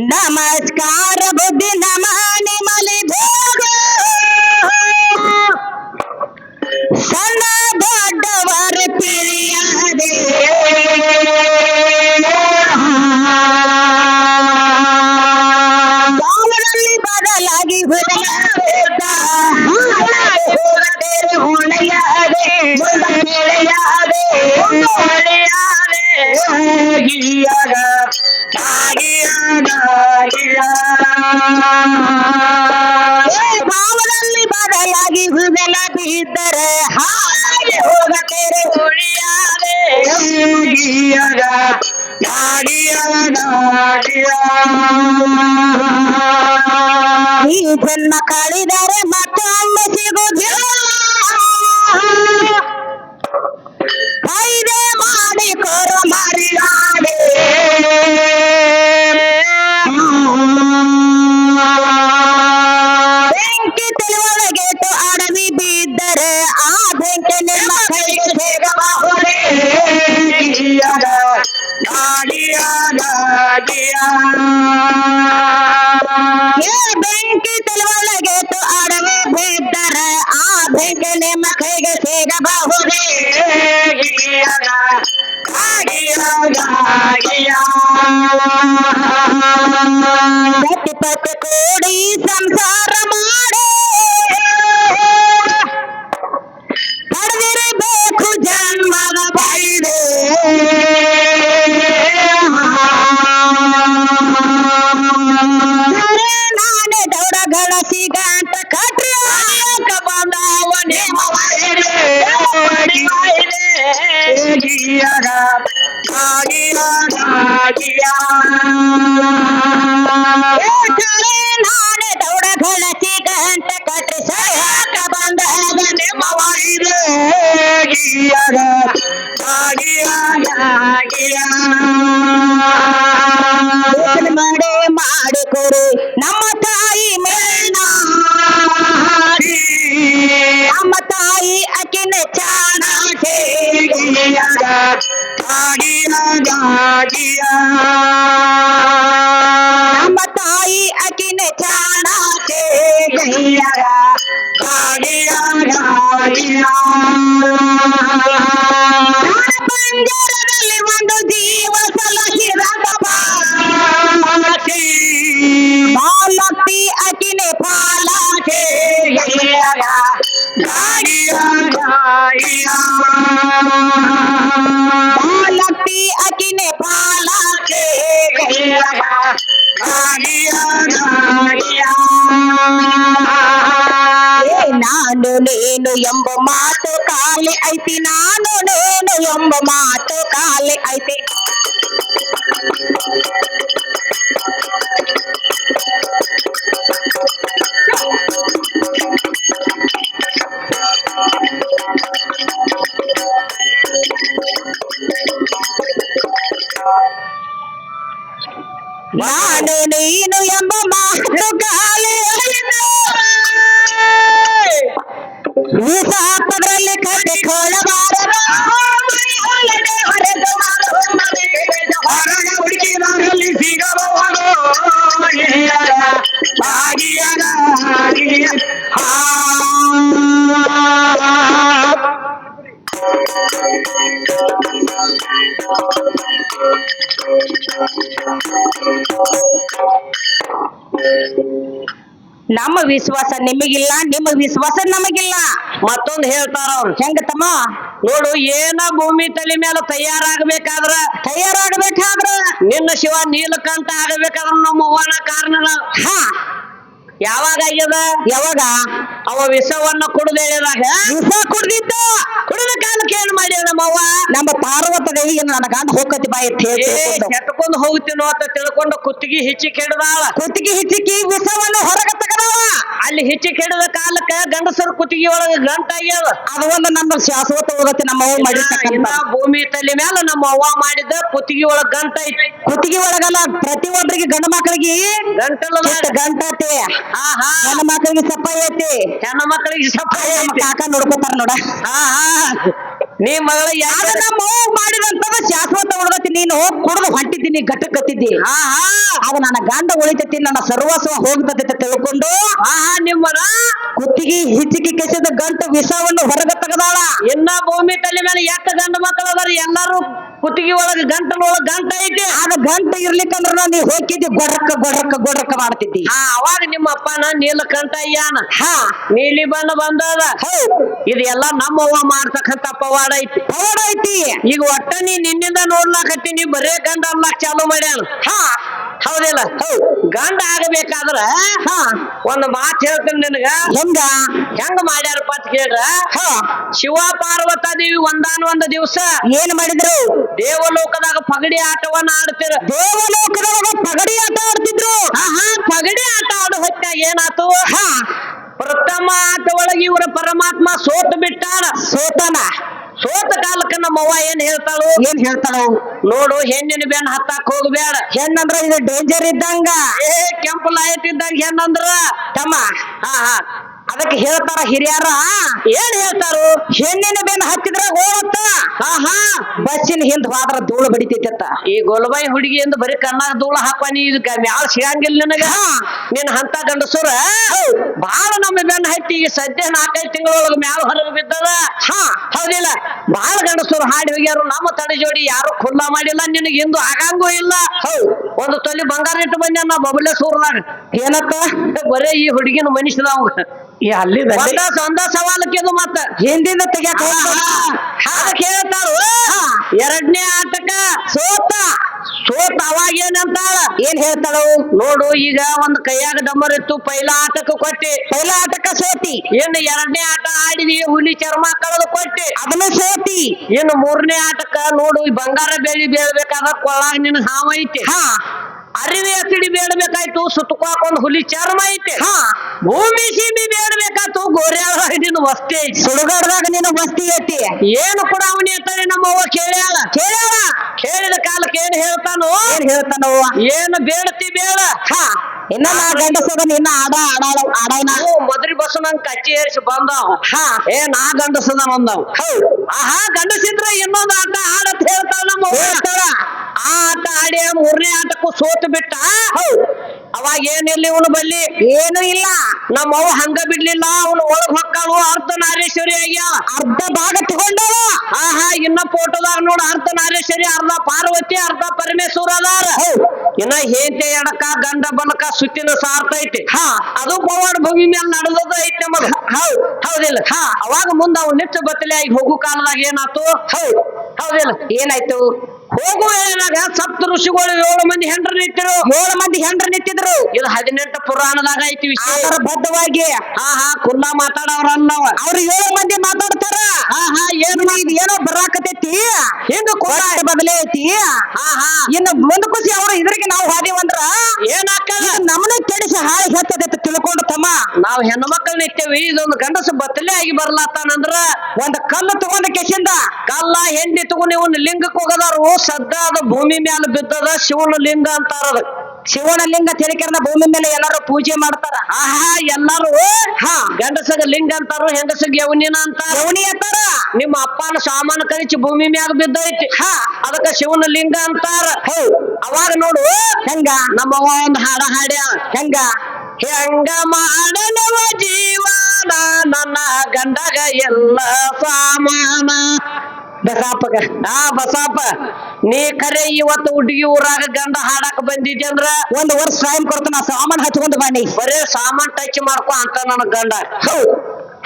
नमस्कार बुद्धि नमाने ಬಿದ್ದರೆ ಹಾಗೆ ಹೋಗತೇರೆ ಉಳಿಯಾದೆ. ಗಿಯಗ ಗಾಡಿಯ ಗಾಡಿಯ. ಈ ಜನ್ಮ ಕಳಿದರೆ ಮತ್ತೊಮ್ಮೆ ಸಿಗುವುದಿಲ್ಲ. ನಾನೇ ನೀನು ಎಂಬ ಮಾತು ಕಾಲಿ ಐತಿ ನಾನು ನೀನು ಎಂಬ ಮಾತು ಕಾಲಿ ಐತಿ ವಿಶ್ವಾಸ ನಿಮಗಿಲ್ಲ ನಿಮ್ಮ ವಿಶ್ವಾಸ ನಮಗಿಲ್ಲ. ಮತ್ತೊಂದು ಹೇಳ್ತಾರ ಅವ್ರು ಹೆಂಗ ತಮ್ಮ? ನೋಡು ಏನ ಭೂಮಿ ತಲೆ ಮೇಲೆ ತಯಾರಾಗಬೇಕಾದ್ರ ತಯಾರಾಗಬೇಕಾದ್ರ? ನಿನ್ನ ಶಿವ ನೀಲಕಂಠ ಆಗಬೇಕಾದ್ರ ನಮ್ಮ ಹೋಗೋಣ ಕಾರಣ ಹಾ. ಯಾವಾಗ ಆಗ್ಯದ? ಯಾವಾಗ? ಅವ ವಿಷವನ್ನ ಕುಡ್ದು ಹೇಳಿದಾಗ ವಿಷ ಕುಡ್ದಿದ್ದ? ಕುಡಿದ ಕಾಲಕ್ಕೆ ಏನು ಮಾಡ್ಯಾವ ನಮ್ಮವ್ವ? ನಮ್ಮ ಪಾರ್ವತ ದೇವಿಗೆ ನನ್ನ ಗಂಡ ಹೋಗತಿ ಬಾಯಿ ಕೆಟ್ಕೊಂಡು ಹೋಗ್ತೀನೋ ಅಂತ ತಿಳ್ಕೊಂಡು ಕುತ್ತಿಗೆ ಹಿಚ್ಚಿ ಕೆಡದಾಳ. ಕುತ್ತಿಗೆ ಹಿಚ್ಚಿಕ್ಕಿ ವಿಷವನ್ನು ಹೊರಗೆ ತಗದವ ಅಲ್ಲಿ ಹಿಚ್ಚಿ ಕೆಡದ ಕಾಲಕ್ಕೆ ಗಂಡಸರು ಕುತ್ತಿಗೆ ಒಳಗ ಗಂಟ ಆಗ್ಯದ ಅದು ಒಂದು ನಮ್ಮ ಶಾಶ್ವತ ಹೋಗತಿ ನಮ್ಮ ಅವ್ವ ಮಾಡಿರ್ತಕ್ಕಂಥ. ಭೂಮಿ ತಲೆ ಮೇಲೆ ನಮ್ಮ ಅವ್ವ ಮಾಡಿದ ಕುತ್ತಿಗೆ ಒಳಗ ಗಂಟ ಐತಿ. ಕುತ್ತಿಗೆ ಒಳಗಲ್ಲ ಪ್ರತಿ ಒಬ್ಬರಿಗೆ ಗಂಡ ಮಕ್ಕಳಿಗೆ ಗಂಟಲ್ಲ ಗಂಟತೆ ಹಾ ಹಾ ಮಕ್ಕಳಿಗೆ ಸಪ್ಪ ಐತಿ. ಹೆಣ್ಣು ಮಕ್ಕಳಿಗೆ ಸಪ್ಪಾಯ ನಮ್ಮ ಐತಿ. ಕಾಕ ನೋಡ್ಕೋತಾರ ನೋಡ. ಹಾ ಹಾ ನೀ ಮಗಳ ಯಾರ ನಮ್ಮ ಮಾಡಿದಂತದ ಶಾಶ್ವತ ಉಳ್ದತಿ. ನೀನು ಕುಡಿದು ಹೊಂಟಿದ್ದೀನಿ ಘಟಕ್ ಕತ್ತಿದ್ದಿ. ಹಾ ಹಾ ಅದು ನನ್ನ ಗಂಡ ಉಳಿತೈತಿ ನನ್ನ ಸರ್ವಸ್ವ ಹೋಗ್ತದೆ ತಿಳ್ಕೊಂಡು ಹಾ ಹಾ ನಿಮ್ಮನ ಕುತ್ತಿಗೆ ಹಿಚ್ಚಿಗೆ ಕೆಸದ ಗಂಟು ವಿಷವನ್ನು ಹೊರಗ ತೆಗೆದಾಳ. ಇನ್ನ ಭೂಮಿ ತಲೆ ಮೇಲೆ ಯಾಕ ಗಂಡ ಮಕ್ಕಳು ಅದಾರ? ಎಲ್ಲಾರು ಕುತ್ತಿಗೆ ಒಳಗೆ ಗಂಟನ ಒಳಗೆ ಗಂಟ ಐತಿ. ಆಗ ಗಂಟು ಇರ್ಲಿಕ್ಕಂದ್ರ ನೀ ಹೋಗಿದ್ದಿ ಗೊಡ್ರಕ್ಕ ಗೊಡ್ರಕ್ಕ ಗೊಡ್ರಕ್ಕ ಮಾಡ್ತಿದ್ದಿ. ಹಾ ಅವಾಗ ನಿಮ್ಮ ಅಪ್ಪನ ಹಾ. ನೀಲಿ ಬಣ್ಣ ಬಂದದ. ಇದೆಲ್ಲ ಇದು ಎಲ್ಲ ನಮ್ಮವ್ವ ಮಾಡ್ತಕ್ಕಂತ ಪವಾಡ ಐತಿ. ಪವಾಡ ಐತಿ. ಈಗ ಒಟ್ಟ ನೀ ನಿನ್ನಿಂದ ನೋಡ್ಲಾಕತ್ತೀನಿ ಬರೇ ಗಂಡ ಅನ್ಲಾಕ್ ಚಾಲು ಮಾಡ್ಯಾನ ಹಾ. ಹೌದಿಲ್ಲ. ಹೌದ್. ಗಂಡ ಆಗಬೇಕಾದ್ರ ಹಾ. ಒಂದ್ ಮಾತು ಹೇಳ್ತೀನಿ ನಿನಗ. ಹೆಂಗ? ಹೆಂಗ ಮಾಡ್ಯಾರಪ್ಪ ಅಂತ ಕೇಳ್ರ. ಹಾ. ಶಿವ ಪಾರ್ವತ ದೇವಿ ಒಂದಾನ ಒಂದ್ ದಿವಸ ಏನ್ ಮಾಡಿದ್ರು? ದೇವಲೋಕದಾಗ ಪಗಡಿ ಆಟವನ್ನ ಆಡ್ತಿರ. ದೇವಲೋಕದೊಳಗ ಪಗಡಿ ಆಟ ಆಡ್ತಿದ್ರು? ಪಗಡಿ ಆಟ ಆಡೋ ಹೊತ್ತಾಗ ಏನಾತು? ಹಾ. ಪ್ರಥಮ ಆಟ ಒಳಗೆ ಇವರ ಪರಮಾತ್ಮ ಸೋತು ಬಿಟ್ಟಾನ. ಸೋತನ? ಸೋತ ಕಾಲಕ್ಕೆ ನಮ್ಮವ್ವ ಏನ್ ಹೇಳ್ತಾಳು? ಏನ್ ಹೇಳ್ತಾಳು? ನೋಡು ಹೆಣ್ಣಿನ ಬೆನ್ನ ಹತ್ತಾಕ್ ಹೋಗ್ಬೇಡ. ಹೆಣ್ಣಂದ್ರ ಇದು ಡೇಂಜರ್ ಇದ್ದಂಗ. ಏ ಕೆಂಪು ಲಾಯತ್ ಇದ್ದಂಗ ಹೆಣ್ಣಂದ್ರ? ತಮ್ಮ ಹಾ ಹಾ. ಅದಕ್ಕೆ ಹೇಳ್ತಾರ ಹಿರಿಯರ ಏನ್ ಹೇಳ್ತಾರು? ಹೆಣ್ಣಿನ ಬೆನ್ನ ಹತ್ತಿದ್ರ ಓಡತ್ತ ಹಾ ಹಾ ಬಸ್ಸಿನ ಹಿಂದ್ ಹೋದ್ರ ಧೂಳು ಬಡಿತೈತತ್ತ ಈ ಗೋಲ್ಬಾಯಿ ಹುಡುಗಿ ಎಂದು ಬರೀ ಕಣ್ಣಾಗ ಧೂಳ ಹಾಕೋನಿ ಇದಕ್ಕ ಮ್ಯಾಲ ಸಿಗಂಗಿಲ್ಲ ನಿನಗ? ಹಾ. ನಿನ್ ಹಂತ ಗಂಡಸುರ? ಬಾಳ ನಮ್ಮ ಬೆನ್ನ ಹತ್ತಿ ಈಗ ಸದ್ಯ ನಾಲ್ಕೈದು ತಿಂಗಳೊಳಗ ಮ್ಯಾಲ ಹೊರಗೆ ಬಿದ್ದದ? ಹಾ. ಹೌದಿಲ್ಲ? ಬಾಳ ಗಂಡಸರು ಹಾಡಿ ಹೋಗ್ಯಾರು. ನಮ್ಮ ತಡೆ ಜೋಡಿ ಯಾರು ಖುಲ್ಲಾ ಮಾಡಿಲ್ಲ ನಿನಗೆ ಇಂದು ಆಗಂಗೂ ಇಲ್ಲ. ಒಂದು ತೊಲಿ ಬಂಗಾರ ಇಟ್ಟು ಬಂದ ನಾ ಬಬಲೆ ಸೂರ್ದಾಗ? ಏನತ್ತ ಬರೇ ಈ ಹುಡುಗಿನ ಮನುಷ್ಯನ ಅವ್ ಈ ಅಲ್ಲಿ ಒಂದ ಸವಾಲಕ್ಕೆ ಮತ್ತ. ಹಿಂದಿಂದ ತೆಗ್ಯಾಕ ಹೇಳ್ತಾರು ಎರಡನೇ ಆಟಕ್ಕ ಸೋತ ಸೋತ್ ಅವಾಗ ಏನಂತಾಳ ಏನ್ ಹೇಳ್ತಾಳು? ನೋಡು ಈಗ ಒಂದ್ ಕೈಯಾಗ ಡಂಬರ್ ಇತ್ತು ಪೈಲ ಆಟಕ್ಕೆ ಕೊಟ್ಟಿ. ಪೈಲ ಆಟಕ್ಕ ಸೋತಿ. ಇನ್ನು ಎರಡನೇ ಆಟ ಆಡಿದಿ ಹುಲಿ ಚರ್ಮ ಕಳೆದು ಕೊಟ್ಟಿ. ಅದನ್ನ ಸೋತಿ. ಇನ್ನು ಮೂರನೇ ಆಟಕ್ಕ ನೋಡು ಬಂಗಾರ ಬೆಳಿ ಬೀಳ್ಬೇಕಾದ್ರ ಕೊಳ್ಳಾಗ ನಿನ್ ಹಾವ ಐತಿ. ಹಾ. ಅರಿವೆ ಸಿಡಿ ಬೇಡಬೇಕಾಯ್ತು ಸುತ್ತುಕಾಕ ಒಂದು ಹುಲಿ ಚರ್ಮ ಐತೆ. ಹಾ. ಭೂಮಿ ಸೀಮಿ ಬೇಡಬೇಕಾಯ್ತು ಗೋರ್ಯಾಳ ನಿನ್ನ ವಸ್ತಿ ಐತಿ. ಸುಡುಗಾಡದಾಗ ನೀನು ವಸ್ತಿ ಐತಿ. ಏನು ಕೂಡ ಅವನಿ ನಮ್ಮ ನಮ್ಮವ್ವ ಕೇಳ್ಯಾಳ. ಏನ್ ಹೇಳ್ತಾನೋ? ಏನ್ ಹೇಳ್ತಾನೋ? ಏನ್ ಬೇಡತಿ ಬೇಡ. ಹಾ. ಇನ್ನ ನಾ ಗಂಡಸದ ನಿನ್ನ ಆಡ ಆಡಾಳ ಆಡಾಯ್ನ ನಾವು ಮದ್ರಿ ಬಸ್ ನಂಗ್ ಕಚ್ಚಿ ಏರ್ಸಿ ಬಂದಾವ. ಹಾ. ಏ ನಾ ಗಂಡಸದ ಅಂದವ್. ಹೌದು. ಆಹಾ ಗಂಡಸಿದ್ರ ಇನ್ನೊಂದು ಆಟ ಆಡತ್ ನಮ್ಮವ್ವ ಹೇಳ್ತಾಳ ಆ ಆಟ ಆಡಿ ಮೂರನೇ ಆಟಕ್ಕೂ ಸೋತು ಬಿಟ್ಟ? ಅವಾಗ ಏನಿಲ್ಲ ಇವನು ಬಲ್ಲಿ? ಏನು ಇಲ್ಲ. ನಮ್ಮ ಅವ್ ಹಂಗ ಬಿಡ್ಲಿಲ್ಲ. ಅವನು ಒಳಗ್ ಹೊಕ್ಕಳು ಅರ್ಧ ನಾರೇಶ್ವರಿ ಆಗ್ಯಾವ ಅರ್ಧ ಭಾಗ ತಗೊಂಡವ. ಆಹಾ ಇನ್ನ ಫೋಟೋದಾಗ ನೋಡ. ಅರ್ಧ ನಾರೇಶ್ವರಿ ಅರ್ಧ ಪಾರ್ವತಿ ಅರ್ಧ ಪರಮೇಶ್ವರ ಅದಾರ. ಹೌದ್. ಇನ್ನ ಹೇಂತೆ ಎಡಕ ಗಂಡ ಬಲಕ ಸುತ್ತಿನ ಸಾರ್ತೈತಿ ಹಾ. ಅದು ಪವಾಡ ಭೂಮಿ ಮೇಲೆ ನಡೆದದ ಐತಿ ನಮಗ ಹೌದ್. ಹೌದಿಲ್ಲ? ಹಾ. ಅವಾಗ ಮುಂದ ಅವ್ ನಿಚ್ಚ ಬತ್ತಲೆ ಆಗಿ ಹೋಗು ಕಾಲದಾಗ ಏನಾತು? ಹೌದ್. ಹೌದಿಲ್ಲ? ಏನಾಯ್ತು? ಹೋಗು ವೇಳೆನಾಗ ಸಪ್ತ ಋಷಿಗಳು ಏಳು ಮಂದಿ ಹೆಂಡ್ರ ನಿಂತಿರು. ಏಳು ಮಂದಿ ಹೆಂಡ್ರ ನಿಂತಿದ್ರು. ಇದು ಹದಿನೆಂಟು ಪುರಾಣದಾಗ ಐತಿ ವಿಷಯ ಬದ್ಧವಾಗಿ ಹಾ ಹಾ ಕುಲ್ಲ ಮಾತಾಡವ್ರ ಅವ್ರು ಏಳು ಮಂದಿ ಮಾತಾಡ್ತಾರ. ಹಾ ಹಾ ಏನು ಇದು ಏನೋ ಬರಾಕತೈತಿ ಹಿಂಗ ಕೊಟ್ಟ ಬದಲೇ ಐತಿ. ಹಾ ಹಾ. ಇನ್ನು ಮುಂದ ಖುಷಿ ಅವ್ರು ಇದ್ರಿಗೆ ನಾವು ಹಾದಿವಂದ್ರ ಏನಾಕ ನಮ್ಮನ್ನ ಕೆಡಿಸಿ ಹಾಳು ಹತ್ತದೈತಿ ತಿಳ್ಕೊಂಡು ತಮ್ಮ. ನಾವು ಹೆಣ್ಣು ಮಕ್ಕಳು ನಿಂತೇವಿ ಇದೊಂದು ಗಂಡಸು ಬತ್ತಲೆ ಆಗಿ ಬರ್ಲಾತಾನಂದ್ರ. ಒಂದ್ ಕಲ್ಲು ತಗೊಂಡ ಕೆಸಿಂದ ಕಲ್ಲ ಹೆಂಡಿ ತಗೊಂಡು ಇವನ್ ಲಿಂಗಕ್ಕೆ ಹೋಗದಾರು. ಸದ್ದ ಅದು ಭೂಮಿ ಮ್ಯಾಲ ಬಿದ್ದದ ಶಿವನ ಲಿಂಗ ಅಂತಾರ ಅದಕ್ ಶಿವನ ಲಿಂಗ ತಿರುಕಿರದ ಭೂಮಿ ಮೇಲೆ ಎಲ್ಲರೂ ಪೂಜೆ ಮಾಡ್ತಾರ. ಆಹಾ ಎಲ್ಲರೂ ಹಾ ಗಂಡಸಗ ಲಿಂಗ ಅಂತಾರ ಹೆಂಗಸಗ ಯವನಿನ ಅಂತ ಯವನಿ ಅಂತಾರ? ನಿಮ್ಮ ಅಪ್ಪನ ಸಾಮಾನು ಕರಿಚಿ ಭೂಮಿ ಮ್ಯಾಗ ಬಿದ್ದೈತಿ. ಹಾ ಅದಕ್ಕ ಶಿವನ ಲಿಂಗ ಅಂತಾರ. ಹೌ ಅವಾಗ ನೋಡು ಹೆಂಗ? ನಮ್ಮವ್ವ ಒಂದ್ ಹಾಡ ಹಾಡ್ಯ? ಹೆಂಗ? ಹೆಂಗ ಮಾಡನವ ಜೀವನ ನನ್ನ ಗಂಡಗ ಎಲ್ಲ ಸಾಮಾನ. ಬಸಾಪಗ. ಆ ಬಸಾಪ ನೀ ಕರೆ ಇವತ್ತು ಹುಡುಗಿ ಊರಾಗ ಗಂಡ ಹಾಡಕ್ ಬಂದಿದ್ದೆ ಅಂದ್ರ ಒಂದ್ ವರ್ಷ ಟೈಮ್ ಕೊಡ್ತಾನ ಸಾಮಾನ್ ಹಚ್ಕೊಂಡ್ ಬನ್ನಿ. ಬರೇ ಸಾಮಾನ್ ಟಚ್ ಮಾಡ್ಕೊ ಅಂತ ನನ್ನ ಗಂಡ. ಹೌದ್.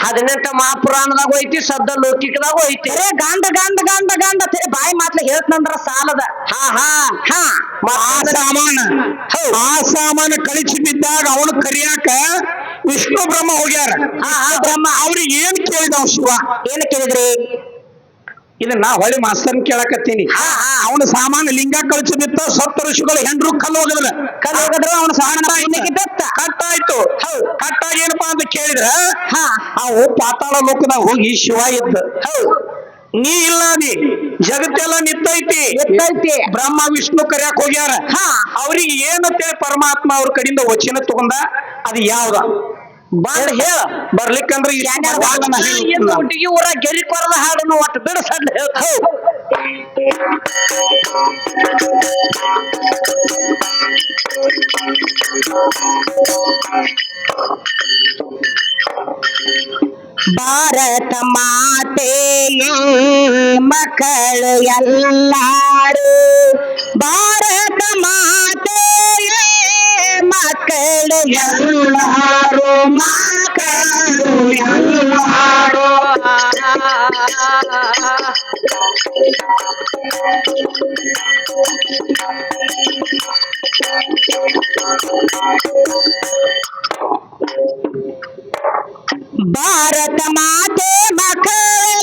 ಹದಿನೆಂಟ ಮಹಾಪುರಾಣದಾಗ ಐತಿ ಸದ್ದ ಲೌಕಿಕದಾಗ ಐತಿ ಬರೇ ಗಂಡ ಗಂಡ ಗಂಡ ಗಂಡ ಬಾಯಿ ಮಾತ್ಲ ಹೇಳ್ತಂದ್ರ ಸಾಲದ. ಹಾ ಹಾ. ಹಾ. ಆ ಸಾಮಾನ. ಆ ಸಾಮಾನ ಕಳಿಸಿ ಬಿದ್ದಾಗ ಅವನು ಕರಿಯಾಕ ವಿಷ್ಣು ಬ್ರಹ್ಮ ಹೋಗ್ಯಾರ. ಬ್ರಹ್ಮ ಅವ್ರಿಗೆ ಏನ್ ಕೇಳಿದ ಶಿವ? ಏನ್ ಕೇಳಿದ್ರಿ? ಇದನ್ನ ಹೊಳಿ ಮಾಸ್ತರ್ ಕೇಳಕತ್ತೀನಿ. ಅವನ ಸಾಮಾನು ಲಿಂಗ ಕಳಿಸಿ ಬಿತ್ತ ಸಪ್ತ ಋಷಿಗಳು ಹೆಂಡ್ರು ಕಲ್ಲು ಹೋಗದ್ರ. ಕಲ್ ಹೋಗಿದ್ರೆ ಅವನ ಸಾಮಾನ ಆಯ್ತು ಕಟ್ಟಾಯ್ತು. ಕಟ್ಟಾಗಿ ಏನಪ್ಪಾ ಅಂತ ಕೇಳಿದ್ರ? ಹಾ. ಅವು ಪಾತಾಳ ಲೋಕದಾಗ ಹೋಗಿ ಶಿವ ಇದ್ದ. ಹೌದ್. ನೀ ಇಲ್ಲ ನೀ. ಜಗತ್ತೆಲ್ಲ ನಿತ್ತೈತಿ. ಎತ್ತೈತಿ ಬ್ರಹ್ಮ ವಿಷ್ಣು ಕರ್ಯಾಕ್ ಹೋಗ್ಯಾರ. ಹಾ. ಅವ್ರಿಗೆ ಏನಂತೇಳಿ ಪರಮಾತ್ಮ ಅವ್ರ ಕಡೆಯಿಂದ ವಚನ ತಗೊಂಡ ಅದು ಯಾವ್ದ? ಬಾಳ ಹೇಳ ಬರ್ಲಿಕ್ಕಂದ್ರ ಹುಟ್ಟಿಗೆ ಊರ ಗೆರಿ ಕೊರದ ಹಾಡನ್ನು ಒಟ್ಟು ಬಿಡಿಸಲ್ಲ ಹೇಳ್ತಾವ ಭಾರತ ಮಾತೆಯು ಮಕ್ಕಳು ಎಲ್ಲಾರು ಭಾರತ ಮಾ ಮಕ್ಕಳ ಎಲ್ಲಾರು ಮಕ್ಕಳು ಎಲ್ಲಾರು ಭಾರತ ಮಾತೆ ಮಕ್ಕಳ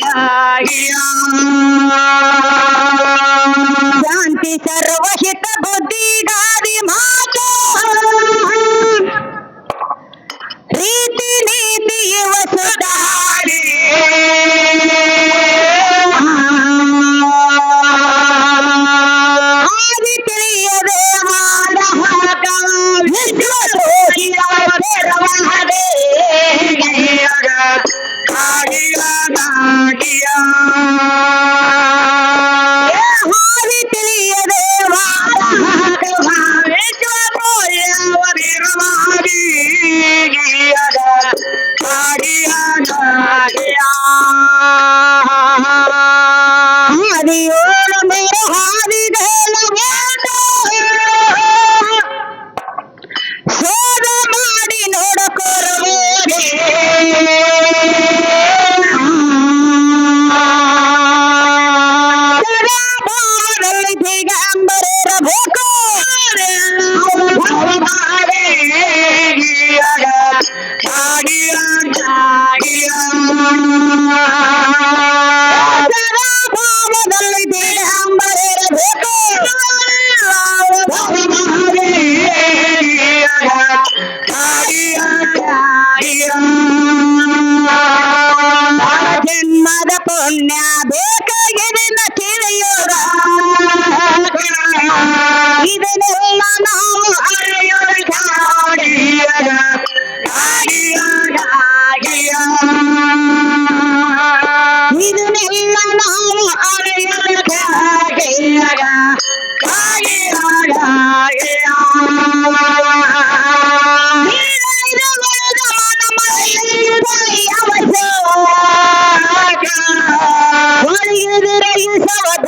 Bye.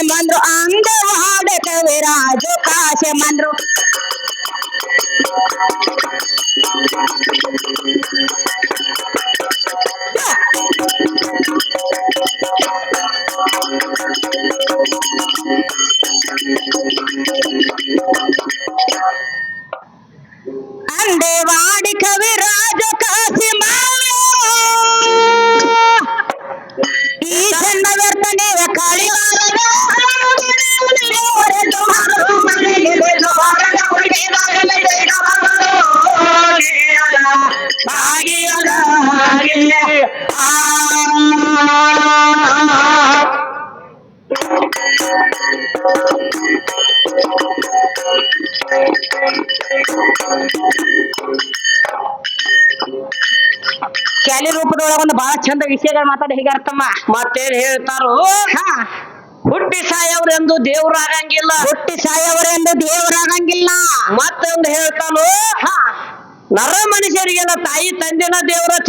ಕಾಶಮಂದ್ರು ಅಂಗವಾಡ ಕವಿರಾಜು ಕಾಶಮಂದ್ರು ಒಂದು ಬಹಳ ಚಂದ ವಿಷಯಗಳು ಮಾತಾಡಿ ಹೇಗಾರ್ತಮ್ಮ ಮತ್ತೇನ್ ಹೇಳ್ತಾರೋ? ಹಾ. ಹುಟ್ಟಿ ಸಾಯವರೆಂದು ದೇವರಾಗಂಗಿಲ್ಲ. ಹುಟ್ಟಿ ಸಾಯವರೆಂದು ದೇವರಾಗಂಗಿಲ್ಲ. ಮತ್ತೊಂದು ಹೇಳ್ತಾನು? ನರ ಮನುಷ್ಯರಿಗೆಲ್ಲ ತಾಯಿ ತಂದೆನ ದೇವರ